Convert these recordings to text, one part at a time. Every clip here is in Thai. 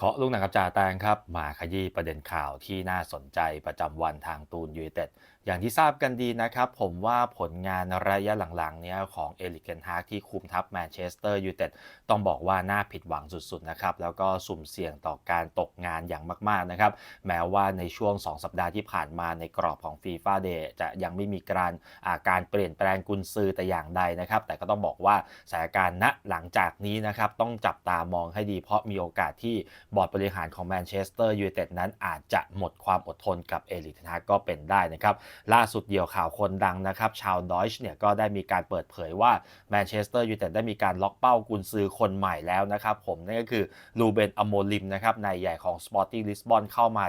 เคาะลูกหนังกับจ่าแตงครับ มาขยี้ประเด็นข่าวที่น่าสนใจประจำวันทางตูนยูไนเต็ดอย่างที่ทราบกันดีนะครับ ผมว่าผลงานระยะหลังๆเนี้ยของเอลิกเกนฮากที่คุมทัพแมนเชสเตอร์ยูไนเต็ดต้องบอกว่าน่าผิดหวังสุดๆนะครับ แล้วก็สุ่มเสี่ยงต่อการตกงานอย่างมากๆนะครับ แม้ว่าในช่วง 2 สัปดาห์ที่ผ่านมาในกรอบของฟีฟ่าเดย์จะยังไม่มีการาการเปลี่ยนแปลงกุนซือแต่อย่างใดนะครับ แต่ก็ต้องบอกว่าสถานการณ์ณหลังจากนี้นะครับต้องจับตามองให้ดีเพราะมีโอกาสที่บอร์ดบริหารของแมนเชสเตอร์ยูไนเต็ดนั้นอาจจะหมดความอดทนกับเอลิกเทนฮากก็เป็นได้นะครับ ล่าสุดเดี่ยวข่าวคนดังนะครับ ชาวดอยช์เนี่ยก็ได้มีการเปิดเผยว่าแมนเชสเตอร์ยูไนเต็ดได้มีการล็อกเป้ากุนซือคนใหม่แล้วนะครับ ผมนั่นก็คือลูเบนอโมลิมนะครับนายใหญ่ของสปอร์ติ้งลิสบอนเข้ามา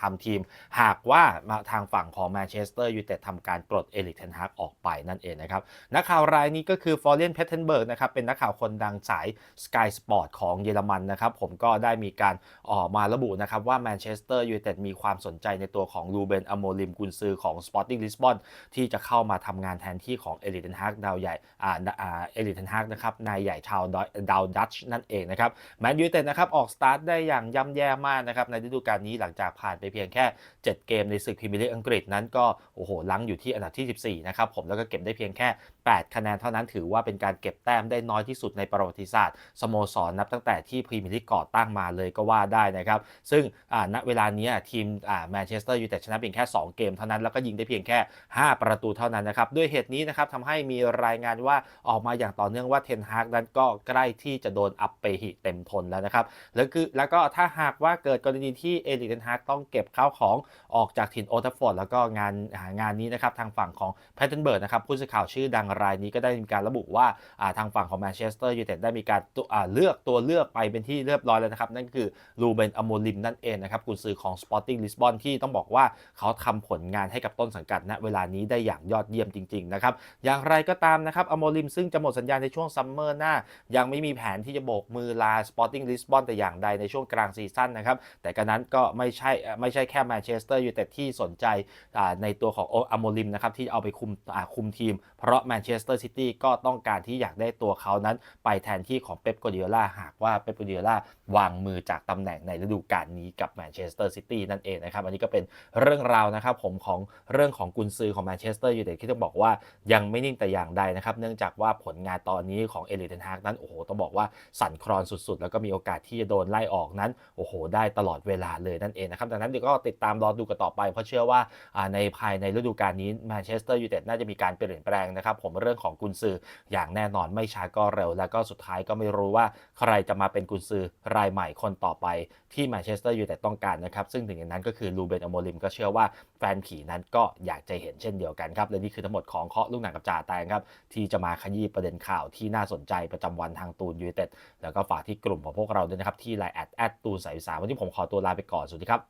ทำทีม หากว่ามาทางฝั่งของแมนเชสเตอร์ยูไนเต็ดทำการปลดเอลิกเทนฮากออกไปนั่นเองนะครับนักข่าวรายนี้ก็คือฟอร์เรนเพเทนเบิร์กนะครับเป็นนักข่าวคนดังสาย Sky Sport ของเยอรมันนะครับผมก็ได้มีการออกมาระบุนะครับว่าแมนเชสเตอร์ยูไนเต็ดมีความสนใจในตัวของลูเบนอโมลิมกุนซือของ Sporting Lisbon ที่จะเข้ามาทำงานแทนที่ของเอลิเทนฮากดาวใหญ่อ่าอ่าเอลิเทนฮากนะครับนายใหญ่ชาวดาวดัชนั่นเองนะครับแมนยูไนเต็ดนะครับออกสตาร์ทได้อย่างย่ำแย่มากนะครับในฤดูกาลนี้หลังจากผ่านไปเพียงแค่ 7 เกมในศึกพรีเมียร์ลีกอังกฤษนั้นก็โอ้โหลังอยู่ที่อันดับที่ 14 นะครับผมแล้วก็เก็บได้เพียงแค่ 8 คะแนนเท่านั้นถือว่าเป็นการเก็บแต้มได้น้อยที่สุดในประวัติศาสตร์สโมสรนับตั้งแต่ที่พรีเมียร์ลีกก่อตั้งมาเลยก็ว่าได้นะครับ ซึ่งณเวลานี้ทีมแมนเชสเตอร์ยูไนเต็ดชนะเพียงแค่ 2 เกมเท่านั้น แล้วก็ยิงได้เพียงแค่ 5 ประตูเท่านั้นนะครับ ด้วยเหตุนี้นะครับทำให้มีรายงานว่าออกมาอย่างต่อเนื่องว่าเทนฮากนั้นก็ใกล้ที่จะโดนอัปเปหิเต็มทนแล้วนะครับ แล้วคือแล้วก็ถ้าหากว่าเกิดกรณีที่เอริกเทนฮากต้องเก็บข้าวของออกจากถิ่นโอทัฟฟอร์ดแล้วก็งานงานนี้นะครับทางฝั่งของแพทเทนเบิร์ดนะครับผู้สื่อข่าวชื่อดังรายนี้ก็ได้มีการระบุว่าทางฝั่งของแมนเชสเตอร์ยูไนเต็ดได้มีการเลือกตัวเลือกไปเป็นที่เรียบร้อยแล้วนะครับนั่นคือลูเบนอโมลิมนั่นเองนะครับกุนซือของ Sporting Lisbon ที่ต้องบอกว่าเขาทำผลงานให้กับต้นสังกัดณเวลานี้ได้อย่างยอดเยี่ยมจริงๆนะครับอย่างไรก็ตามนะครับอโมลิมซึ่งจะหมดสัญญาในช่วงซัมเมอร์หน้า ยังไม่มีแผนที่จะโบกมือลา Sporting Lisbon แต่อย่างใดในช่วงกลางซีซั่นนะครับแต่กระนั้นก็ไม่ใช่ไม่ใช่แค่แมนเชสเตอร์ยูไนเต็ดที่สนใจในตัวของอโมลิมนะครับที่เอาไปคุมคุมทีม เพราะแมนเชสเตอร์ซิตี้ก็ต้องการที่อยากได้ตัวเขานั้น ไปแทนที่ของเป๊ปกดิโอลาหากว่าเป๊ปกดิโอลาวางมือจากตำแหน่งในฤดูกาลนี้กับแมนเชสเตอร์ซิตี้นั่นเองนะครับ อันนี้ก็เป็นเรื่องราวนะครับผมของเรื่องของกุนซือของแมนเชสเตอร์ยูไนเต็ดที่ต้องบอกว่ายังไม่นิ่งแต่อย่างใดนะครับ เนื่องจากว่าผลงานตอนนี้ของเอลิเทนฮากนั้นโอ้โหต้องบอกว่าสั่นคลอนสุดๆ แล้วก็มีโอกาสที่จะโดนไล่ออกนั้นโอ้โห ได้ตลอดเวลาเลยนั่นเองนะครับดังนั้นเดี๋ยวก็ติดตามรอดูกันต่อไป เพราะเชื่อว่าในภายในฤดูกาลนี้แมนเชสเตอร์ยูไนเต็ดน่าจะมีการเปลี่ยนแปลงนะครับผมเรื่องของกุนซืออย่างแน่นอนไม่ช้าก็เร็ว แล้วก็สุดท้ายก็ไม่รู้ว่าใครจะมาเป็นกุนซือรายใหม่คนต่อไปที่แมนเชสเตอร์ยูไนเต็ดต้องการนะครับ ซึ่งถึงอย่างนั้นก็คือลูเบนอโมลิมก็เชื่อว่าแฟนผีนั้นก็อยากจะเห็นเช่นเดียวกันครับ และนี่คือทั้งหมดของเคาะลูกหนังกับจ่าแตงครับ ที่จะมาขยี้ประเด็นข่าวที่น่าสนใจประจำวันทางตูนยูไนเต็ดแล้วก็ฝากที่กลุ่มของพวกเราด้วยนะครับที่ไลน์แอดแอดตูนสายสาวันนี้ผมขอตัวลาไปก่อนสวัสดีครับ